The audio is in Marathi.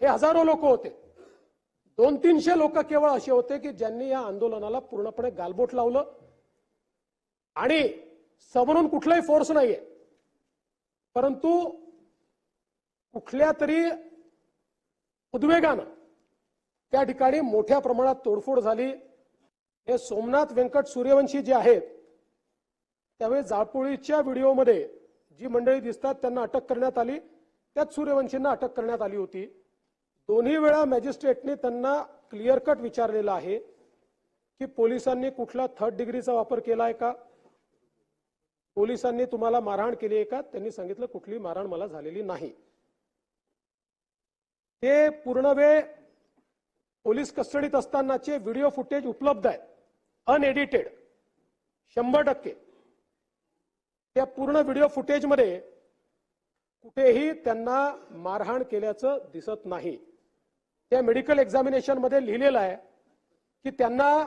हे हजारो लोक होते. दोन तीनशे लोक केवळ असे होते की ज्यांनी या आंदोलनाला पूर्णपणे गालबोट लावलं. आणि समोरून कुठलाही फोर्स नाहीये. परंतु कुठल्या तरी उद्वेगानं त्या ठिकाणी मोठ्या प्रमाणात तोडफोड झाली. हे सोमनाथ व्यंकट सूर्यवंशी जे आहेत त्यावेळी जाळपोळीच्या व्हिडिओमध्ये जी मंडळी दिसतात त्यांना अटक करण्यात आली. त्यात सूर्यवंशींना अटक करण्यात आली होती. दोन्ही वेळा मॅजिस्ट्रेटने त्यांना क्लिअर कट विचारलेलं आहे की पोलिसांनी कुठला थर्ड डिग्रीचा वापर केला आहे का? पोलिसांनी तुम्हाला मारहाण केली आहे का? त्यांनी सांगितलं कुठली मारहाण मला झालेली नाही. ते पूर्ण वेळ पोलीस कस्टडीत असतानाचे व्हिडिओ फुटेज उपलब्ध आहेत. अनएडिटेड. शंभर टक्के. त्या पूर्ण व्हिडिओ फुटेजमध्ये कुठेही त्यांना मारहाण केल्याचं दिसत नाही. त्या मेडिकल एक्झामिनेशनमध्ये लिहिलेलं आहे की त्यांना